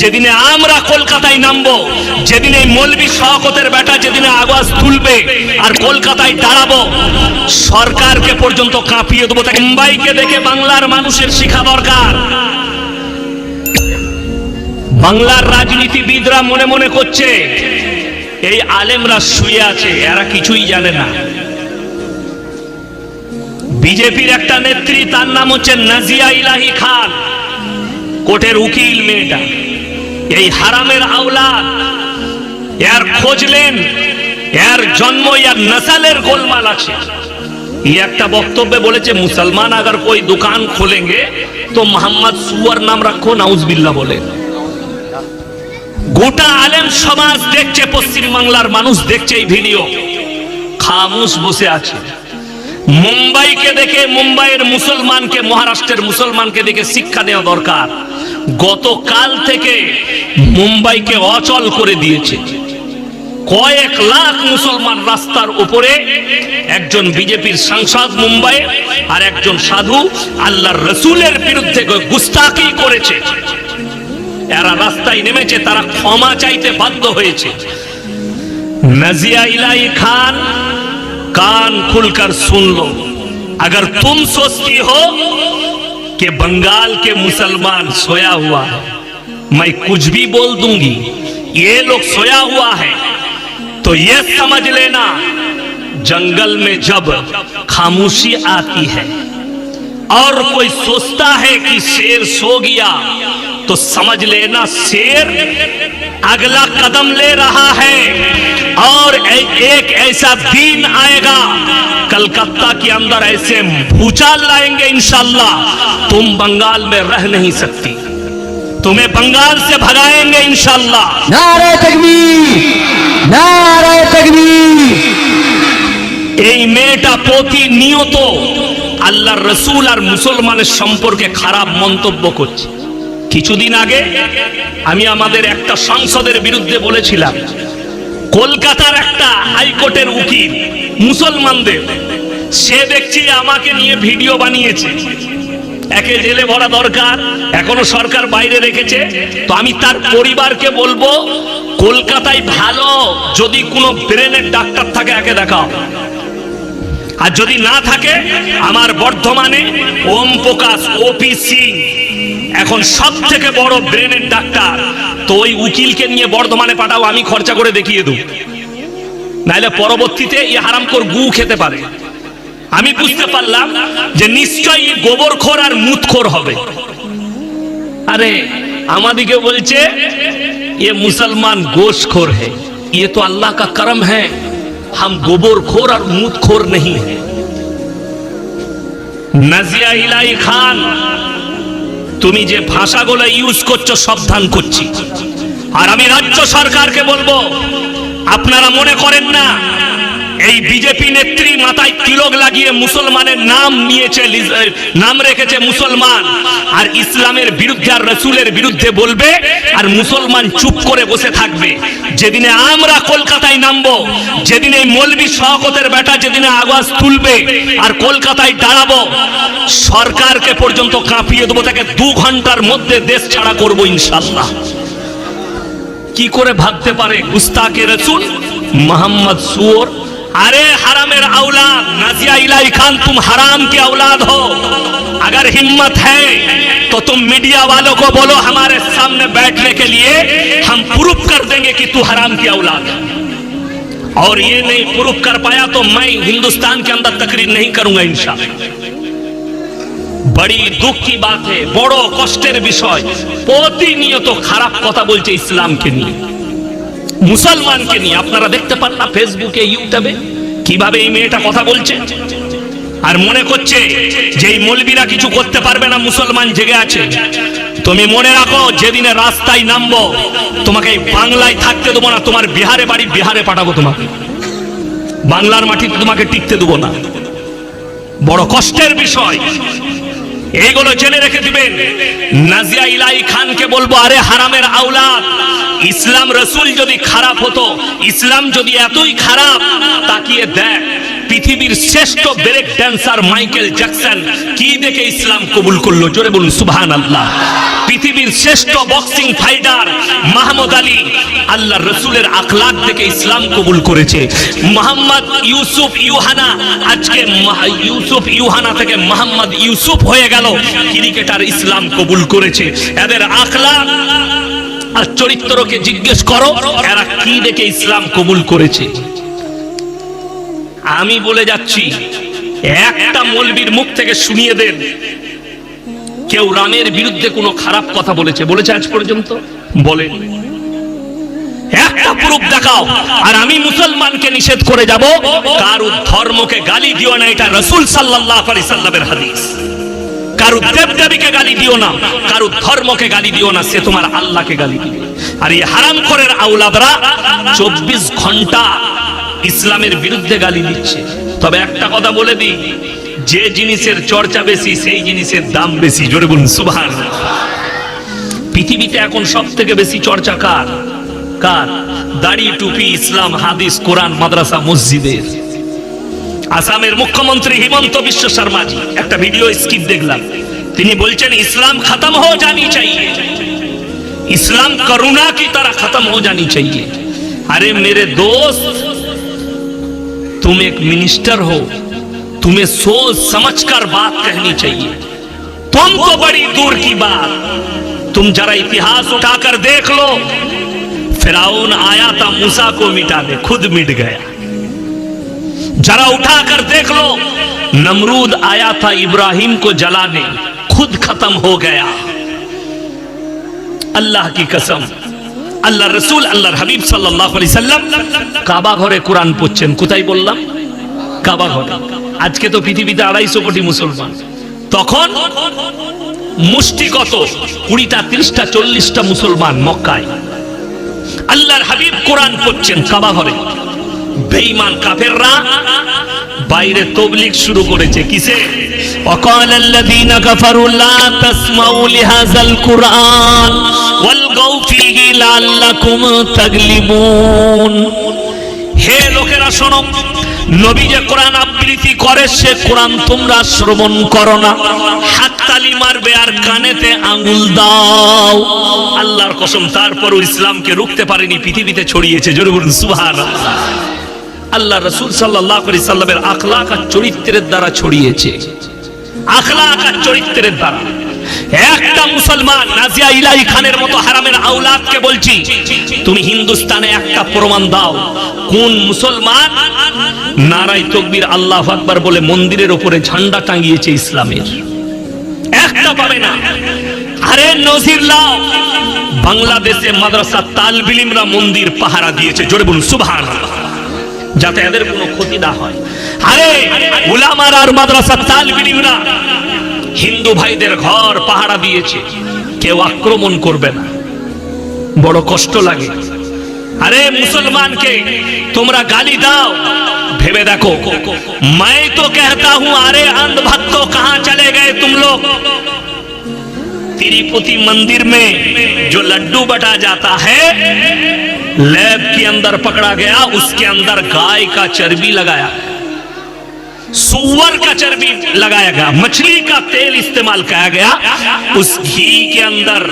যেদিনে আমরা কলকাতায় নামবো, যেদিন এই মলবি শওকতের বেটা যেদিনে আওয়াজ তুলবে আর কলকাতায় দাঁড়াবো, সরকারকে পর্যন্ত কাঁপিয়ে দেবো। তাকে মুম্বাইকে দেখে বাংলার মানুষের শিখা দরকার। বাংলার রাজনীতিবিদরা মনে মনে করছে, এই আলেমরা শুয়ে আছে, এরা কিছুই জানে না। বিজেপির একটা নেত্রী, তার নাম হচ্ছে নাজিয়া ইলাহি খান। কোর্টের উকিল মেয়েটা। এই হারামের আওলাদ, এর খোঁজলেন, এর জন্ম ইয়ার নাসালের গোলমাল আছে। একটা বক্তব্যে বলেছে, মুসলমান আগর কই দোকান খোলেঙ্গে? তো মোহাম্মদ সুয়ার নাম রাখো নাউজবিল্লা বলে। গোটা আলেম সমাজ দেখছে, পশ্চিমবাংলার মানুষ দেখছে এই ভিডিও। খামুস বসে আছে। মুম্বাইকে দেখে, মুম্বাইয়ের মুসলমানকে, মহারাষ্ট্রের মুসলমানকে দেখে শিক্ষা দেওয়া দরকার। গতকাল থেকে মুম্বাইকে অচল করে দিয়েছে কয়েক লাখ মুসলমান রাস্তার উপরে একজন বিজেপির সাংসদ মুম্বাই আর একজন সাধু আল্লাহর রসুলের বিরুদ্ধে গুস্তাকি করেছে এরা রাস্তায় নেমেছে তারা ক্ষমা চাইতে বাধ্য হয়েছে नजिया इलाई खान कान खुलकर सुन लो अगर तुम सोचती हो کہ بنگال کے مسلمان سویا ہوا ہے۔ میں کچھ بھی بول دوں گی، یہ لوگ سویا ہوا ہے۔ تو یہ سمجھ لینا، جنگل میں جب خاموشی آتی ہے اور کوئی سوچتا ہے کہ شیر سو گیا تو سمجھ لینا شیر اگلا قدم لے رہا ہے اور ایک ایسا دین آئے گا کلکتہ کے اندر ایسے بھوچال لائیں گے انشاءاللہ۔ تم بنگال میں رہ نہیں سکتی۔ تمہیں بنگال سے بھگائیں گے انشاءاللہ۔ نعرہ تکبیر نعرہ تکبیر۔ نیو تو اللہ رسول اور مسلمان شمپور کے خراب মন্তব্য کچھ۔ কিছুদিন আগে আমি আমাদের একটা সংসদের বিরুদ্ধে বলেছিলাম, কলকাতার একটা হাইকোর্টের উকিল মুসলমানদের, সে দেখছি আমাকে নিয়ে ভিডিও বানিয়েছে। একে জেলে ভরা দরকার, এখনও সরকার বাইরে রেখেছে। তো আমি তার পরিবারকে বলব, কলকাতায় ভালো যদি কোনো ব্রেনের ডাক্তার থাকে, একে দেখাও। আর যদি না থাকে, আমার বর্ধমানে ওম প্রকাশ ওপি সিং এখন সব থেকে বড় ব্রেনের ডাক্তার তো ওই উকিলকে নিয়ে বর্ধমানে পাঠাও আমি খরচা করে দেখিয়ে দেব নাহলে পরবর্তীতে এই হারামখোর গু খেতে পারে আমি বুঝতে পারলাম যে নিশ্চয়ই গোবরখোর আর মুতখোর হবে আরে আমাদিকে বলছে ये मुसलमान गोशखोर है ये तो अल्लाह का करम है हम गोबरखोर और मुतखोर नहीं है নাজিয়া ইলাই খান তুমি যে ভাষাগুলো ইউজ করছ, সাবধান করছি। আর আমি রাজ্য সরকারকে বলব, আপনারা মনে করেন না এই বিজেপি নেত্রী মাথায় তিলক লাগিয়ে মুসলমানের নাম নিয়েছে নাম রেখেছে মুসলমান। আর ইসলামের বিরুদ্ধে আর রসুলের বিরুদ্ধে বলবে, আর মুসলমান চুপ করে বসে থাকবে। যেদিনে আমরা কলকাতায় নামব, যেদিন এই মলবি সহকতের বেটা যেদিনে আওয়াজ তুলবে, আর কলকাতায় দাঁড়াবো, সরকারকে পর্যন্ত কাঁপিয়ে দেবো, তাকে দু ঘণ্টার মধ্যে দেশ ছাড়া করব ইনশাল্লাহ কি করে ভাবতে পারে গুস্তাকে রসুল? মোহাম্মদ সুয়র अरे हरामेर औलाद नजिया इलाई खान तुम हराम के औलाद हो अगर हिम्मत है तो तुम मीडिया वालों को बोलो हमारे सामने बैठने के लिए हम प्रूफ कर देंगे कि तू हराम की औलाद है और ये नहीं प्रूफ कर पाया तो मैं हिंदुस्तान के अंदर तकरीर नहीं करूंगा इंशाल्लाह বড়ি দুঃখী বাতে বড় কষ্টের বিষয় প্রতিনিয়ত খারাপ কথা বলছে ইসলামকে নিয়ে মুসলমানকে নিয়ে আপনারা দেখতে পান না ফেসবুকে, ইউটিউবে, কীভাবে এই মেয়েটা কথা বলছে? আর মনে করছে যে এই মলবিরা কিছু করতে পারবে না, মুসলমান জেগে আছে। তুমি মনে রাখো, যেদিনে রাস্তায় নামবো, তোমাকে এই বাংলায় থাকতে দেবো না, তোমার বিহারে বাড়ি বিহারে পাঠাবো তোমাকে। বাংলার মাটিতে তোমাকে টিকতে দেবো না। বড় কষ্টের বিষয়। এইগুলো জেনে রেখে দিবেন। নাজিয়া ইলাই খানকে বলব, আরে হারামের আওলাদ ইসলাম রসুল যদি খারাপ হতো, ইসলাম যদি এতই খারাপ, তাকিয়ে দেখ, পৃথিবীর শ্রেষ্ঠ ব্রেক ড্যান্সার মাইকেল জ্যাকসন কি দেখে ইসলাম কবুল করল? জোরে বলুন সুবহান আল্লাহ পৃথিবীর শ্রেষ্ঠ বক্সিং ফাইটার মাহমুদ আলী আল্লাহ রসুলের আখলাক থেকে ইসলাম কবুল করেছে। মোহাম্মদ ইউসুফ ইউহানা, আজকে ইউসুফ ইউহানা থেকে মোহাম্মদ ইউসুফ হয়ে গেল। ক্রিকেটার ইসলাম কবুল করেছে। এদের আখলাক আর চরিত্রকে জিজ্ঞেস করো, এরা কি দেখে ইসলাম কবুল করেছে। আমি বলে যাচ্ছি, একটা মলবির মুখ থেকে শুনিয়ে দেন। কেউ রামের বিরুদ্ধে কোনো খারাপ কথা বলেছে বলেছে আজ পর্যন্ত? বলেন। একটা প্রুফ দেখাও, আর আমি মুসলমানকে নিষেধ করে যাব কারু ধর্মকে গালি দিও না, এটা রসুল সাল্লাল্লাহু আলাইহি সাল্লামের হাদিস। কারু দেবদেবীকে গালি দিও না কারু ধর্মকে গালি দিও না, সে তোমার আল্লাহকে গালি আর এই হারাম করের আউলাদরা চব্বিশ ঘণ্টা ইসলামের বিরুদ্ধে গালি দিচ্ছে। তবে একটা কথা বলে দিই, যে জিনিসের চর্চা বেশি, সেই জিনিসের দাম বেশি। জোরে বলুন সুভান পৃথিবীতে এখন সব থেকে বেশি চর্চা কার? কার? দাড়ি, টুপি, ইসলাম, হাদিস, কোরআন, মাদ্রাসা, মসজিদের। আসামের মুখ্যমন্ত্রী হিমন্ত বিশ্ব শর্মাজি একটা ভিডিও স্কিপ দেখলাম। তিনি বলছেন، ইসলাম খতম হো জানি চাইয়ে। اسلام کرونا کی طرح ختم ہو جانی چاہیے ارے میرے دوست تم ایک منسٹر ہو تمہیں سوچ سمجھ کر بات کہنی چاہیے تم تو بڑی دور کی بات تم ذرا اتہاس اٹھا کر دیکھ لو فراؤن آیا تھا موسا کو مٹانے خود مٹ گیا जरा उठाकर देख लो नमरूद आया था इब्राहिम को जलाने खुद खत्म हो गया अल्लाह की कसम আল্লাহ রসুল আল্লাহর হাবিব সাল্লাহ আলি সাল্লাম কাবা ঘরে কোরআন পড়ছেন কোথায় বললাম কাবা ঘরে আজকে তো পৃথিবীতে আড়াইশো কোটি মুসলমান তখন মুষ্টি কত কুড়িটা তিরিশটা চল্লিশটা মুসলমান মক্কায় আল্লাহর হাবিব কোরআন পড়ছেন কাবা ঘরে বেঈমান কাফেররা বাইরে তবলিগ শুরু করেছে কিসে وقال الذين كفروا لا تسمعوا لهذا القرآن والغوا فيه لعلكم تغلبون হে লোকেরা শোনো নবী যে কোরআন আবৃত্তি করে সে কোরআন তোমরা শ্রবণ করো না হাততালি মারবে আর কানেতে আঙ্গুল দাও আল্লাহর কসম তারপরও ইসলামকে রুখতে পারেনি পৃথিবীতে ছড়িয়েছে জোরে বলুন সুবহানাল্লাহ আল্লাহ রসুল সাল্লাহ আলি সাল্লামের আখলাক আর চরিত্রের দ্বারা ছড়িয়েছে। আখলাক আর চরিত্রের দ্বারা। একটা মুসলমান নাজিয়া ইলাহি খানের মতো হারামের আউলাদকে বলছি, তুমি হিন্দুস্তানে একটা প্রমাণ দাও, কোন মুসলমান নারাই তকবীর আল্লাহ আকবার বলে মন্দিরের উপরে ঝান্ডা টাঙ্গিয়েছে ইসলামের? একটা পাবে না। আরে নজির লাও, বাংলাদেশে মাদ্রাসা তালবিলিমরা মন্দির পাহারা দিয়েছে। জোরে বলুন, সুবহানাল্লাহ। যাতে এদের কোনো ক্ষতি না হয় আরে উলামার আর মাদ্রাসা তালবিলিমরা হিন্দু ভাইদের ঘর পাহারা দিয়েছে কেউ আক্রমণ করবে না বড় কষ্ট লাগে আরে মুসলমানকে তোমরা গালি দাও ভেবে দেখো मैं तो कहता हूं अरे अंध भक्तों कहां चले गए तुम लोग तिरुपति मंदिर में जो लड्डू बटा जाता है لیب کے اندر پکڑا گیا، اس کے اندر گائے کا چربی لگایا سور کا چربی لگایا گیا۔ مچھلی کا تیل استعمال کیا گیا۔ اس گھی کے اندر۔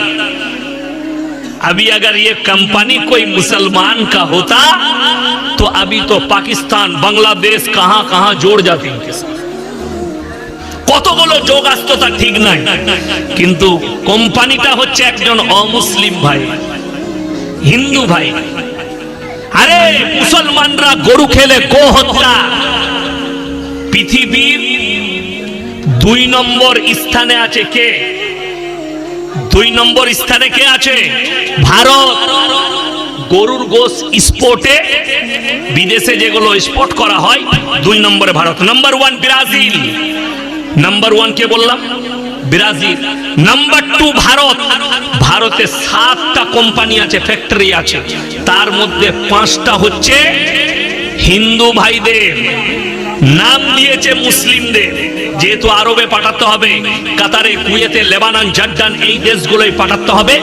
ابھی اگر یہ کمپنی کوئی مسلمان کا ہوتا، تو ابھی تو پاکستان، بنگلہ دیش کہاں کہاں جوڑ جاتی۔ ان کے ساتھ تک ٹھیک نہیں۔ তা ঠিক تا ہو چیک جن، او مسلم بھائی۔ হিন্দু ভাই। আরে, মুসলমানরা গরু খেলে গো হত্যা? পৃথিবীর দুই নম্বর স্থানে আছে কে? দুই নম্বর স্থানে কে আছে? ভারত। গরুর গোস স্পোর্টে, বিদেশে যেগুলো স্পোর্ট করা হয়, দুই নম্বরে Bharat. Number one Brazil. Number one কে বললাম? ব্রাজিল। Number two Bharat. ভারতে সাতটা কোম্পানি আছে ফ্যাক্টরি আছে। তার মধ্যে পাঁচটা হচ্ছে হিন্দু ভাইদের। নাম দিয়েছে মুসলিমদের। যেহেতু আরবে পাঠাতে হবে, কাতারে, কুয়েতে, লেবানন জার্ডান এই দেশগুলোই পাঠাতে হবে।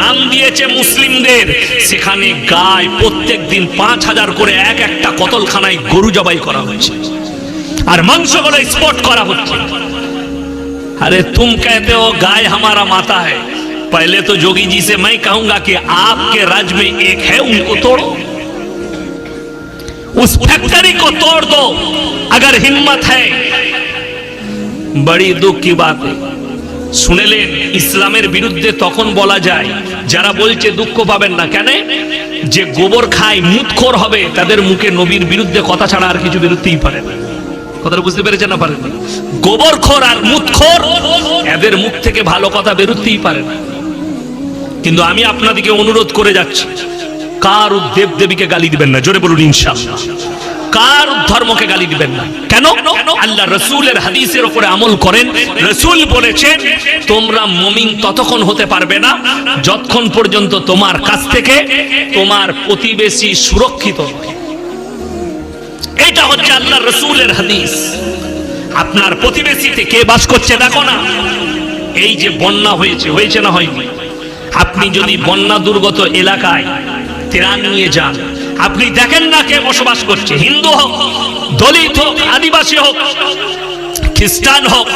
নাম দিয়েছে মুসলিমদের। সেখানে গায় প্রত্যেক দিন পাঁচ হাজার করে এক একটা কতলখানায় গরু জবাই করা হয়েছে আর মাংসগুলো স্পট করা হচ্ছে। আরে তুম কেতে ও গায় হামারা মাথা হ্যাঁ। पहले तो जोगी जी से मैं कहूंगा कि आपके राज्य में एक है उनको तोड़ो उस फैक्ट्री को तोड़ दो अगर हिम्मत है बड़ी दुख की बात है শুনেলেন ইসলামের বিরুদ্ধে তখন বলা যায় যারা বলছে দুঃখ পাবেন না কেন যে গোবর খায় মুতখোর হবে তাদের মুখে নবীর বিরুদ্ধে কথা ছাড়া আর কিছু বেরোতেই পারে না কথাটা বুঝতে পেরেছেন না পারেন গোবরখোর আর মুতখোর এদের মুখ থেকে ভালো কথা বেরোতেই পারে না কিন্তু আমি আপনাদেরকে অনুরোধ করে যাচ্ছি। কার দেব দেবীকে গালি দিবেন না? জোরে বলুন, ইনশাআল্লাহ। কার ধর্মকে গালি দিবেন না? কেন? আল্লাহ রসুলের হাদিসের উপরে আমল করেন। রসুল বলেছেন, তোমরা মমিন ততক্ষণ হতে পারবে না যতক্ষণ পর্যন্ত তোমার কাছ থেকে তোমার প্রতিবেশী সুরক্ষিত এটা হচ্ছে আল্লাহ রসুলের হাদিস। আপনার প্রতিবেশীতে কে বাস করছে, দেখো না। এই যে বন্যা হয়েছে হয়েছে না হয়নি? আপনি যদি বন্যা দুর্গত এলাকায় ত্রাণ নিয়ে যান, আপনি দেখেন না কে বসবাস করছে। হিন্দু হোক, দলিত হোক, আদিবাসী হোক, খ্রিস্টান হোক,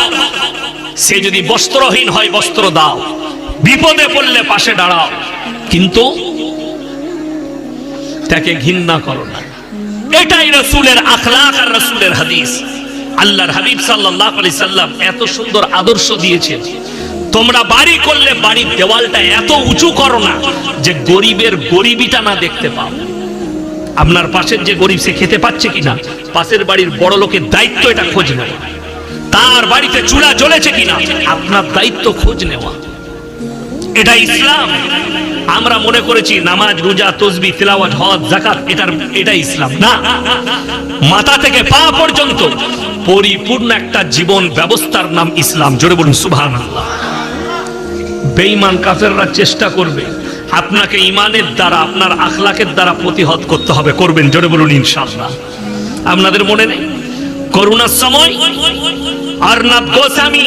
সে যদি বস্ত্রহীন হয়, বস্ত্র দাও, বিপদে পড়লে পাশে দাঁড়াও। কিন্তু তাকে ঘৃণা করো না। এটাই রসুলের আখলাক আর রসুলের হাদিস। আল্লাহর হাবিব সাল্লাহ আলি সাল্লাম এত সুন্দর আদর্শ দিয়েছেন। তোমরা বাড়ি করলে বাড়ির দেওয়ালটা এত উঁচু করো না যে গরিবের গরিবিটা না দেখতে পাও। আপনার পাশের যে গরিব, সে খেতে পাচ্ছে কিনা? পাশের বাড়ির বড় লোকের দায়িত্ব এটা খোঁজ নেওয়া। তার বাড়িতে চুলা জ্বলেছে কিনা? আপনার দায়িত্ব খোঁজ নেওয়া। এটা ইসলাম। আমরা মনে করেছি নামাজ, রোজা, তসবি, তিলাওয়াত, হজ জাকাত এটার, এটা ইসলাম। না। মাথা থেকে পা পর্যন্ত পরিপূর্ণ একটা জীবন ব্যবস্থার নাম ইসলাম। জোরে বলুন, সুবহানাল্লাহ। বেঈমান কাফেররা চেষ্টা করবে আপনাকে ইমানের দ্বারা আপনার আখলাকের দ্বারা প্রতিহত করতে হবে করবেন জোরে বলুন ইনশাআল্লাহ আপনাদের মনে নেই করোনার সময় অর্ণব গোস্বামী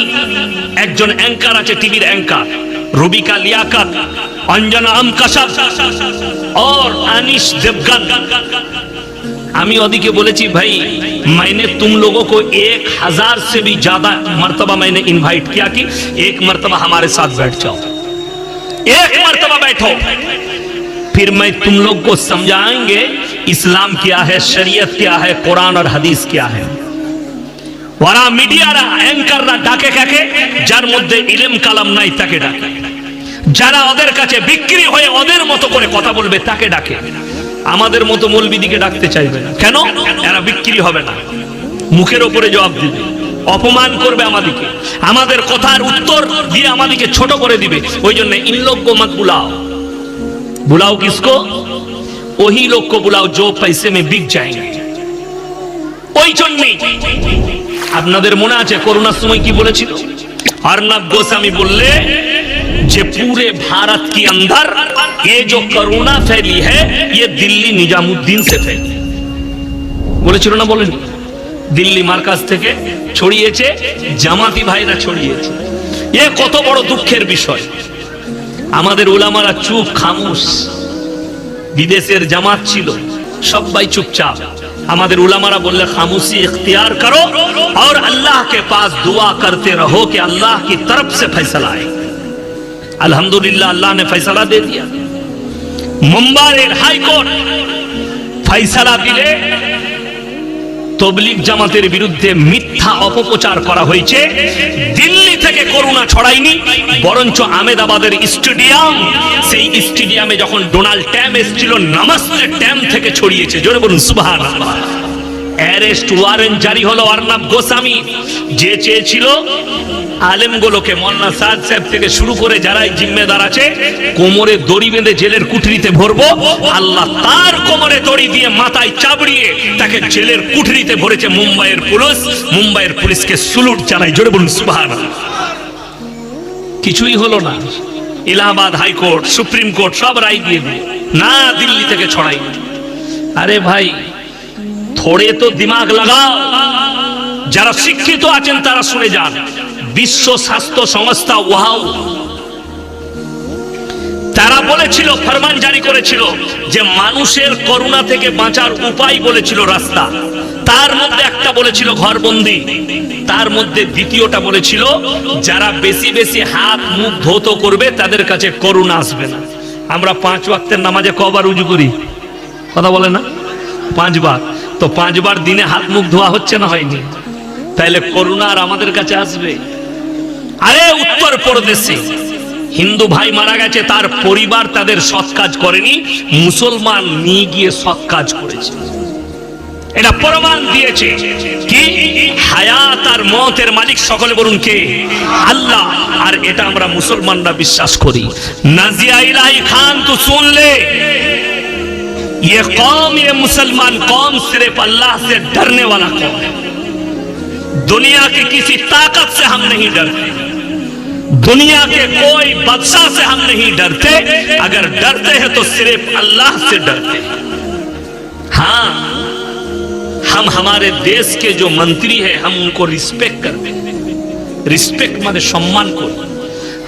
একজন অ্যাঙ্কার আছে টিভির অ্যাঙ্কার রুবিকা লিয়াকত অঞ্জনা আমকাশাব और अनिश देवगन ہمیں ادھی کے بولے چی بھائی، میں نے تم لوگوں کو ایک ہزار سے بھی زیادہ مرتبہ میں نے انوائٹ کیا کہ ایک مرتبہ ہمارے ساتھ بیٹھ جاؤ۔ ایک مرتبہ بیٹھو۔ پھر میں تم لوگ کو سمجھائیں گے اسلام کیا ہے، شریعت کیا ہے، قرآن اور حدیث کیا ہے۔ ورا میڈیا رہا ওরা رہا ڈاکے کہہ کے جر مدے علم کلم نائی তাকে ڈاکے۔ جرہ ادھر کچھے بکری ہوئے ادھر মতো کرے কথা বলবে তাকে ڈاکے۔ আমাদের মতো মৌলবিদিকে ডাকতে চাইবে না। কেন? এরা বিক্রি হবে না। মুখের ওপরে জবাব দিবে। অপমান করবে আমাদেরকে আমাদের কথার উত্তর দিয়ে আমাদেরকে ছোট করে দিবে। ওই জন্য ইনলোক মত বুলাও। বুলাও কিসকো? ওই লোক কো বুলাও জো পাইসে মে বিক যায় ওই জন্যেই আপনাদের মনে আছে করোনার সময় কি বলেছিল? আর না গোস্বামী বললে যে पूरे भारत के अंदर ये जो कोरोना फैली है ये दिल्ली निजामुद्दीन से फैली বলেছিল না বলেন দিল্লি মার্কাজ থেকে ছড়িয়েছে জামাতি ভাইরা ছড়িয়েছে এ কত বড় দুঃখের বিষয় আমাদের ওলামারা চুপ খামুশ বিদেশের জামাত ছিল সবাই চুপচাপ আমাদের উলামারা বললে খামুশি इख्तियार करो और अल्लाह के पास दुआ करते रहो कि अल्लाह की तरफ से फैसला आए अल्हम्दुलिल्लाह अल्लाह ने फैसला दे दिया মুম্বাইয়ের হাইকোর্ট ফয়সালা দিলে তবলিগ জামাতের বিরুদ্ধে মিথ্যা অপপ্রচার করা হয়েছে দিল্লি থেকে করোনা ছড়ায়নি বরঞ্চ আমেদাবাদের স্টেডিয়াম সেই স্টেডিয়ামে যখন ডোনাল্ড ট্যাম এসেছিল নামাস্তে ট্যাম থেকে ছড়িয়েছে জোরে বলুন সুবহান অ্যারেস্ট ওয়ারেন্ট জারি হলো অর্ণব গোস্বামী যে চেয়েছিল আলেমগুলোকে মন্না সাদ সাহেব থেকে শুরু করে যারাই জিম্মেদার আছে, কোমরে দড়ি বেঁধে জেলের কুঠরিতে ভরবো, আল্লাহ তার কোমরে দড়ি দিয়ে মাথায় চাবড়িয়ে তাকে জেলের কুঠরিতে ভরেছে মুম্বাইয়ের পুলিশ। মুম্বাইয়ের পুলিশকে সুলুট জানাই, জোরে বলুন সুবহান কিছুই হলো না। ইলাহাবাদ হাইকোর্ট, সুপ্রিম কোর্ট সব রায় দিয়ে দিয়ে না দিল্লি থেকে ছড়াই। আরে ভাই, থোড়ে তো দিমাগ লাগাও। যারা শিক্ষিত আছেন তারা শুনে যান। বিশ্ব স্বাস্থ্য সংস্থা ওয়াও। তারা বলেছিল, ফরমান জারি করেছিল যে মানুষের করোনা থেকে বাঁচার উপায় বলেছিল রাস্তা। তার মধ্যে একটা বলেছিল ঘরবন্দি। তার মধ্যে দ্বিতীয়টা বলেছিল, যারা বেশি বেশি হাত মুখ ধৌত করবে, তাদের কাছে করুণা আসবে না। আমরা পাঁচ ওয়াক্তের নামাজে কবার উজু করি। কথা বলে না? পাঁচবার। তো পাঁচবার দিনে হাত মুখ ধোয়া হচ্ছে না হয়নি? তাইলে করুণা আর আমাদের কাছে আসবে? আরে উত্তর প্রদেশে হিন্দু ভাই মারা গেছে তার পরিবার তাদের সৎ কাজ করেনি মুসলমান নিয়ে গিয়ে সৎ কাজ করেছে এটা প্রমাণ দিয়েছে কি হায়াত আর মতের মালিক সকলে বলুন কে আল্লাহ আর এটা আমরা মুসলমানরা বিশ্বাস করি নাজিয়া ইলাহি খান তো শুনলে ये कौम ये मुसलमान कौम सिर्फ अल्लाह से डरने वाला कौम है दुनिया की किसी ताकत से हम नहीं डरते दुनिया के कोई बादशाह से हम नहीं डरते अगर डरते हैं तो सिर्फ अल्लाह से डरते हैं हाँ हम हमारे देश के जो मंत्री हैं हम उनको रिस्पेक्ट करते हैं রিসপেক্ট মানে সম্মান করব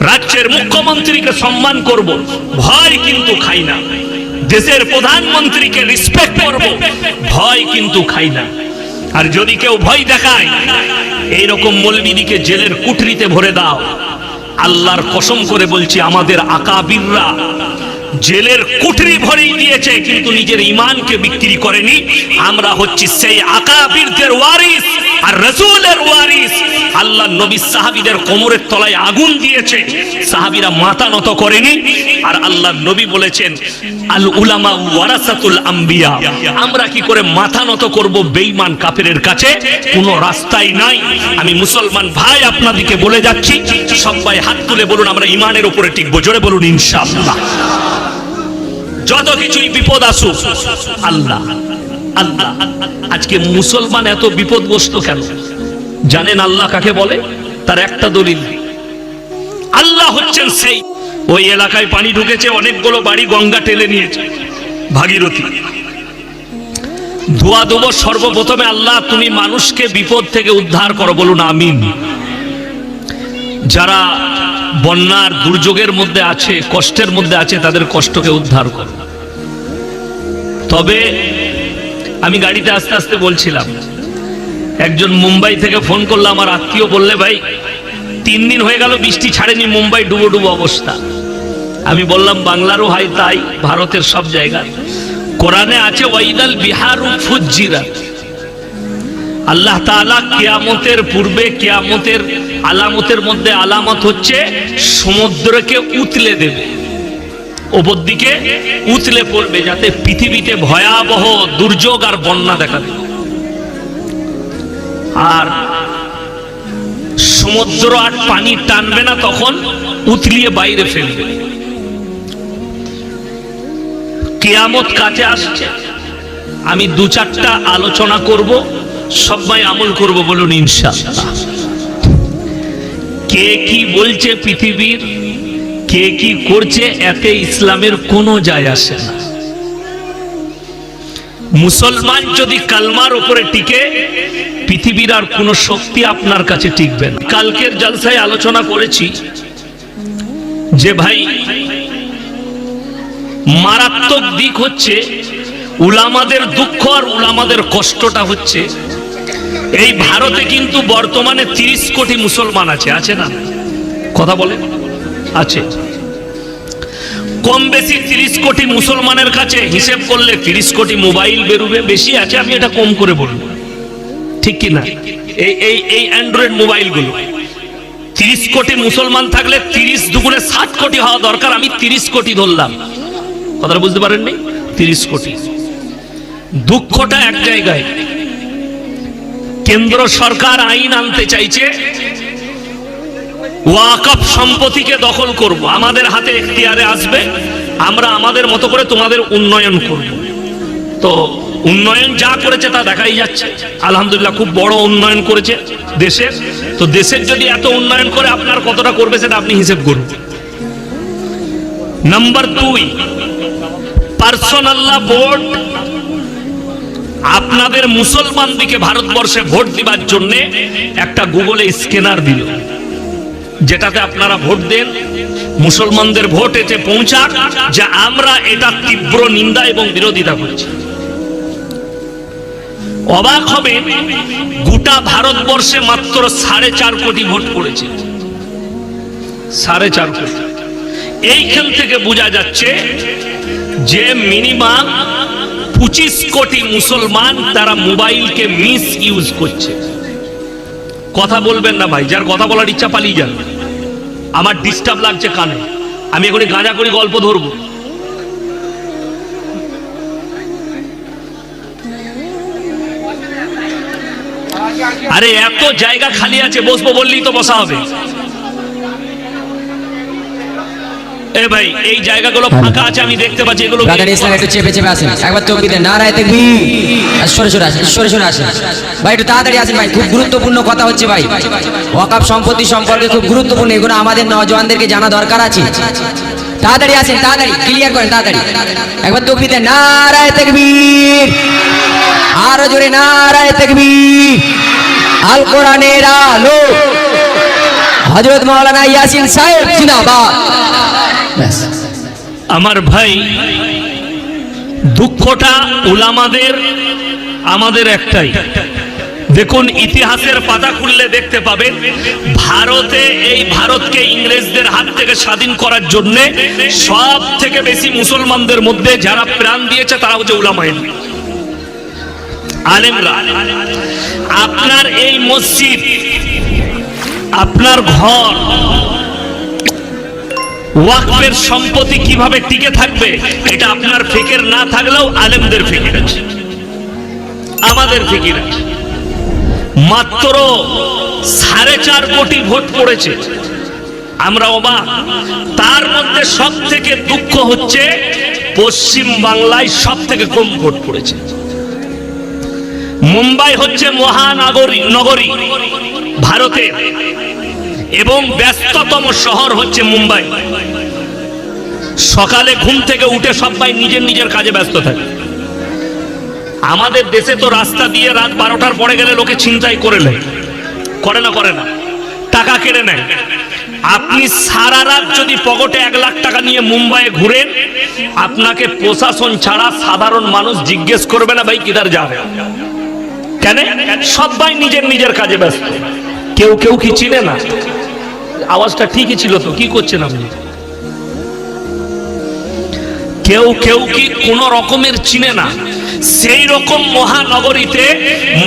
রাজ্যের মুখ্যমন্ত্রীকে সম্মান করব ভয় কিন্তু খাই না দেশের প্রধানমন্ত্রীকে রিসপেক্ট করব ভয় কিন্তু খাই না আর যদি কেউ ভয় দেখায় এইরকম মলবিদিকে জেলের কুঠরিতে ভরে দাও আল্লাহর কসম করে বলছি, আমাদের আকাবিররা জেলের কুঠরি ভরেই দিয়েছে কিন্তু নিজের ইমানকে বিক্রি করেনি। আমরা হচ্ছি সেই আকাবিরদের ওয়ারিস আর রসুলের ওয়ারিস। আল্লাহ নবী সাহাবীদের কোমরের তলায় আগুন দিয়েছে, সাহাবীরা মাথা নত করেনি। আর আল্লাহ নবী বলেছেন আল উলামা ওয়ারাসাতুল আম্বিয়া। আমরা কি করে মাথা নত করব বেঈমান কাফেরের কাছে? কোনো রাস্তাই নাই। আমি মুসলমান ভাই আপনাদেরকে বলে যাচ্ছি, সবাই হাত তুলে বলুন, আমরা ইমানের উপরে টিকবো। জোরে বলুন, ইনশাআল্লাহ। যত কিছুই বিপদ আসুক, আল্লাহ আল্লাহ। আজকে মুসলমান এত বিপদগ্রস্ত কেন? জানেন আল্লাহ কাকে বলে? তার একটা দলিল। আল্লাহ হচ্ছেন সেই ওই এলাকায় পানি ঢুকেছে, অনেকগুলো বাড়ি গঙ্গা টেলে নিয়েছে। ভাগীরথী। ধোয়া দেবো সর্বপ্রথমে, আল্লাহ তুমি মানুষকে বিপদ থেকে উদ্ধার করো, বলুন আমিন। যারা বন্যার দুর্যোগের মধ্যে আছে, কষ্টের মধ্যে আছে, তাদের কষ্টকে উদ্ধার করো। তবে আমি গাড়িতে আস্তে আস্তে বলছিলাম, একজন মুম্বাই থেকে ফোন করল আমার আত্মীয় বললে, ভাই তিন দিন হয়ে গেল, বৃষ্টি ছাড়েনি, মুম্বাই ডুবো ডুবো অবস্থা। আমি বললাম, বাংলারও হয় তাই, ভারতের সব জায়গায়। কোরআনে আছে, ওয়াইদাল বিহারু ফুজিরাত আল্লাহ তাআলা কেয়ামতের পূর্বে, কেয়ামতের আলামতের মধ্যে আলামত হচ্ছে, সমুদ্রকে উতলে দেবে। ওপর দিকে উতলে পড়বে, যাতে পৃথিবীতে ভয়াবহ দুর্যোগ আর বন্যা দেখা দেবে আর সমুদ্র আর পানি টানবে না তখন উতলিয়ে বাইরে ফেলবে। কেয়ামত কাছে আসছে। আমি দু চারটা আলোচনা করব সবাই আমল করব বলুন ইনশাআল্লাহ। কে কি বলছে পৃথিবীর, কে কি করছে, এতে ইসলামের কোনো যায় আসে না। মুসলমান যদি কালমার উপরে টিকে, পৃথিবীর আর কোনো শক্তি আপনার কাছে টিকবে না। কালকের জলসায় আলোচনা করেছি যে ভাই, মারাত্মক দিক হচ্ছে, উলামাদের দুঃখ আর উলামাদের কষ্টটা হচ্ছে। এই ভারতে কিন্তু বর্তমানে তিরিশ কোটি মুসলমান আছে আছে না? কথা বলে আছে। কম বেশি তিরিশ কোটি মুসলমানের কাছে হিসেব করলে তিরিশ কোটি মোবাইল বেরোবে, বেশি আছে, আমি এটা কম করে বলব। ঠিক কি না? এই এই এই অ্যান্ড্রয়েড মোবাইলগুলো। তিরিশ কোটি মুসলমান থাকলে তিরিশ দুগুণে ষাট কোটি হওয়া দরকার, আমি তিরিশ কোটি ধরলাম। কথাটা বুঝতে পারেননি? তিরিশ কোটি। দুঃখটা এক জায়গায়। কেন্দ্র সরকার আইন আনতে চাইছে ওয়াকফ সম্পত্তিকে দখল করব। আমাদের হাতে এখতিয়ারে আসবে। আমরা আমাদের মতো করে তোমাদের উন্নয়ন করব। তো উন্নয়ন যা করেছে তা দেখাই যাচ্ছে। আলহামদুলিল্লাহ খুব বড় উন্নয়ন করেছে দেশের তো দেশের যদি এত উন্নয়ন করে আপনার কতটা করবে সেটা আপনি হিসেব করুন। নাম্বার দুই পার্সোনাল্লাহ ভোট আপনাদের মুসলমানদিকে ভারতবর্ষে ভোট দিবার জন্য একটা গুগলে স্ক্যানার দিল। যেটাতে আপনারা ভোট দেন, মুসলমানদের ভোট এতে পৌঁছাক, যে আমরা এটা তীব্র নিন্দা এবং বিরোধিতা করছি। অবাক হবে, গোটা ভারতবর্ষে মাত্র সাড়ে চার কোটি ভোট পড়েছে। সাড়ে চার কোটি। এইখান থেকে বোঝা যাচ্ছে যে মিনিমাম পঁচিশ কোটি মুসলমান তারা মোবাইলকে মিস ইউজ করছে। কথা বলবেন না ভাই, যার কথা বলার ইচ্ছা পালিয়ে যান আমার ডিস্টার্ব লাগছে কানে। আমি এখনই গাঁজা করি গল্প ধরবো। আরে, এত জায়গা খালি আছে, বসবো বললেই তো বসা হবে। চেপে চেপে আসেন। একবার নারায় তাকবীর। সরে সরে সরে সরে আসেন। ভাই, একটু তাড়াতাড়ি আসেন, ভাই। খুব গুরুত্বপূর্ণ কথা হচ্ছে, ভাই। ওয়াকাব সম্পত্তি সম্পর্কে খুব গুরুত্বপূর্ণ, এগুলো আমাদের নজওয়ানদেরকে জানা দরকার আছে। তাড়াতাড়ি আসেন, তাড়াতাড়ি ক্লিয়ার করেন, তাড়াতাড়ি। একবার তকবি দেন। নারায় তাকবীর। আরও জোরে, নারায় তাকবীর। আল কোরআনের আলো। হযরত মাওলানা ইয়াসিন সাহেব, জিন্দাবাদ। আমার ভাই, দুঃখটা উলামাদের, আমাদের একটাই। দেখুন, ইতিহাসের পাতা খুললে দেখতে পাবেন, ভারতে এই ভারতকে ইংরেজদের হাত থেকে স্বাধীন করার জন্য সব থেকে বেশি মুসলমানদের মধ্যে যারা প্রাণ দিয়েছে তারা হচ্ছে উলামাইন আলেমরা, আপনার এই মসজিদ, আপনার ঘর ওয়াকফের সম্পত্তি কীভাবে টিকে থাকবে, এটা আপনার ফিকের না থাকলেও আলেমদের ফিকির আছে। আমাদের ফিকির আছে। মাত্র সাড়ে চার কোটি ভোট পড়েছে। আমরা অবাক। তার মধ্যে সব থেকে দুঃখ হচ্ছে, পশ্চিম বাংলায় সব থেকে কম ভোট পড়েছে। মুম্বাই হচ্ছে মহানগরী নগরী। ভারতের এবং ব্যস্ততম শহর হচ্ছে মুম্বাই। সকালে ঘুম থেকে উঠে সবাই নিজের নিজের কাজে ব্যস্ত থাকে। আমাদের দেশে তো রাস্তা দিয়ে রাত বারোটার পরে গেলে লোকে ছিনতাই করে নেয়। করে না করে না। টাকা কেড়ে নেয়। আপনি সারা রাত যদি পকেটে এক লাখ টাকা নিয়ে মুম্বাইয়ে ঘুরেন, আপনাকে প্রশাসন ছাড়া সাধারণ মানুষ জিজ্ঞেস করবে না, ভাই, কিধার যাবে কেন? সবাই নিজের নিজের কাজে ব্যস্ত। কেউ কেউ কি চিনে না? আওয়াজটা ঠিকই ছিল তো কি করছেন আপনি কেউ কেউ কি কোন রকমের চিনে না সেই রকম মহানগরীতে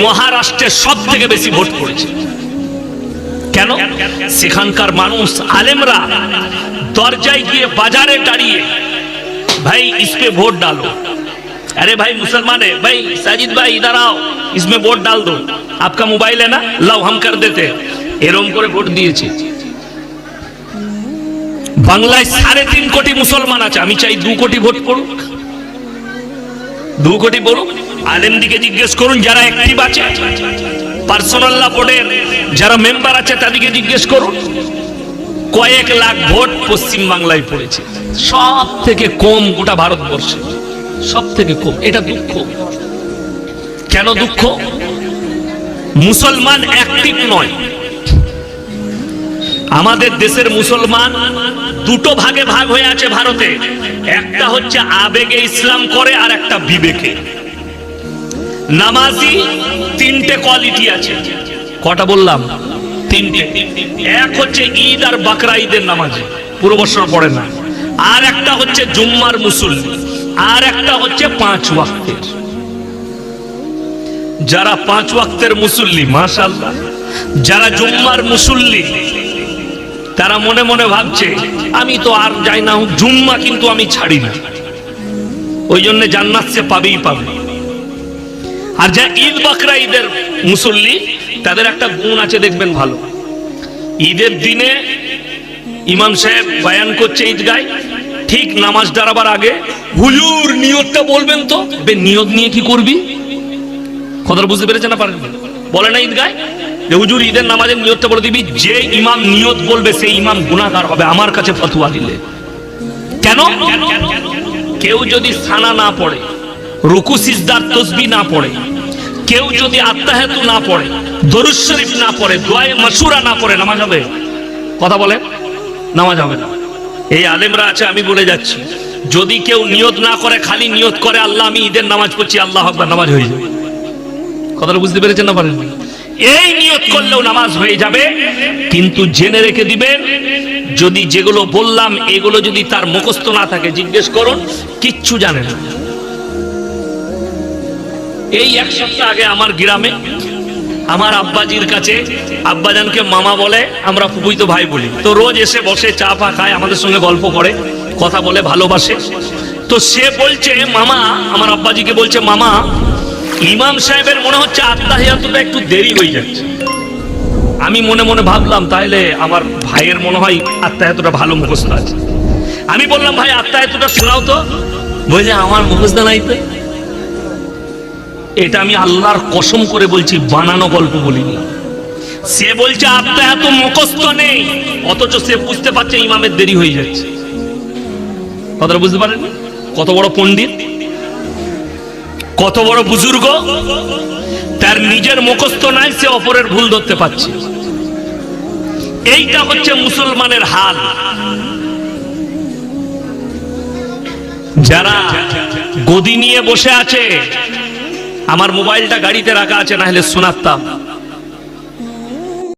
মহারাষ্ট্রে সব থেকে বেশি ভোট পড়েছে কেন সেখানকার মানুষ আলেমরা দরজায় গিয়ে বাজারে দাঁড়িয়ে ভাই ইসপে ভোট ডালো अरे भाई मुसलमान है भाई साजिद भाई इधर आओ इसमें वोट डाल दो आपका मोबाइल है ना लाओ हम कर देते এরম করে ভোট দিয়েছে বাংলায় সাড়ে তিন কোটি মুসলমান আছে। আমি চাই দু কোটি ভোট পড়ুক দু কোটি পড়ুক। আলেম দিকে জিজ্ঞেস করুন, যারা অ্যাক্টিভ আছে পার্সোনাল্লা বোর্ডের যারা মেম্বার আছে, তাদেরকে জিজ্ঞেস করুন, কয়েক লাখ ভোট পশ্চিম বাংলায় পড়েছে। সব থেকে কম গোটা ভারতবর্ষে। সব থেকে কম। এটা দুঃখ। কেন দুঃখ? মুসলমান অ্যাক্টিভ নয়। আমাদের দেশের মুসলমান দুটো ভাগে ভাগ হয়ে আছে ভারতে। একটা হচ্ছে আবেগে ইসলাম করে আর একটা বিবেকে। নামাজি তিনটে কোয়ালিটি আছে। কটা বললাম? তিনটে। এক হচ্ছে ঈদ আর বাকরা ঈদের নামাজি। পুরো বছর পড়ে না। আর একটা হচ্ছে জুম্মার মুসল্লি। আর একটা হচ্ছে পাঁচ ওয়াক্তের। যারা পাঁচ ওয়াক্তের মুসল্লি মাশাল্লাহ যারা জুম্মার মুসল্লি তারা মনে মনে ভাবছে, আমি তো আর যাই না হোক জুম্মা কিন্তু আমি ছাড়ি না। ওই জন্য জান্নাত সে পাবেই পাবে। আর যা ঈদ বাকরা, ঈদের মুসল্লি, তাদের একটা গুণ আছে, দেখবেন ভালো। ঈদের দিনে ইমাম সাহেব বয়ান করছে ঈদগায়, ঠিক নামাজ দাঁড়াবার আগে, হুজুর, নিয়তটা বলবেন তো, বে, নিয়ত নিয়ে কি করবি? কথাটা বুঝতে পেরেছে না পারেন বলে না ঈদগায়? যে হুজুর ঈদের নামাজের নিয়তটা বলে দিবি, যে ইমাম নিয়ত বলবে, সেই ইমাম হবে। আমার কাছে ফতুয়া দিলে। কেন? কেউ যদি সানা না পড়ে, রুকু, সিজদার তসবি না পড়ে, কেউ যদি আত্মাহেতু না পড়ে শরীফ না পড়ে মাসুরা না পড়ে, নামাজ হবে? কথা বলে? নামাজ হবে না। এই আলেমরা আছে, আমি বলে যাচ্ছি, যদি কেউ নিয়ত না করে, খালি নিয়ত করে, আল্লাহ, আমি ঈদের নামাজ পড়ছি, আল্লাহ নামাজ হয়ে যাবে। কথাটা বুঝতে পেরেছেন না পারেন এই নিয়ত করলেও নামাজ হয়ে যাবে, কিন্তু জেনে রেখে দিবেন, যদি যেগুলো বললাম, এগুলো যদি তার মুখস্থ না থাকে, জিজ্ঞেস করুন, কিচ্ছু জানে না। এই এক সপ্তাহ আগে আমার গ্রামে, আমার আব্বাজির কাছে, আব্বাজানকে মামা বলে, আমরা ফুপুই তো ভাই বলি। তো রোজ এসে বসে চা ফা খায়, আমাদের সঙ্গে গল্প করে, কথা বলে, ভালোবাসে। তো সে বলছে, মামা, আমার আব্বাজিকে বলছে, মামা ইমাম সাহেবের মনে হচ্ছে আত্মাহিয়াতটা একটু দেরি হয়ে যাচ্ছে। আমি মনে মনে ভাবলাম তাহলে আমার ভাইয়ের মনে হয় আত্মাহিয়াতটা ভালো মুখস্থ আছে। আমি বললাম, ভাই আত্মাহিয়াতটা শোনাও তো। বলছে আমার মুখস্থ নাই তো? এটা আমি আল্লাহর কসম করে বলছি, বানানো গল্প বলিনি। সে বলছে, আত্মা এত মুখস্থ নেই। অথচ সে বুঝতে পারছে ইমামের দেরি হয়ে যাচ্ছে। কথাটা বুঝতে পারেন কত বড় পণ্ডিত? কত বড় বুজুর্গ? তার নিজের মুখস্থ নাই, সে অপরের ভুল ধরতে পারছে। এইটা হচ্ছে মুসলমানের হাল। যারা গদি নিয়ে বসে আছে, আমার মোবাইলটা গাড়িতে রাখা আছে না হলে শোনাতাম।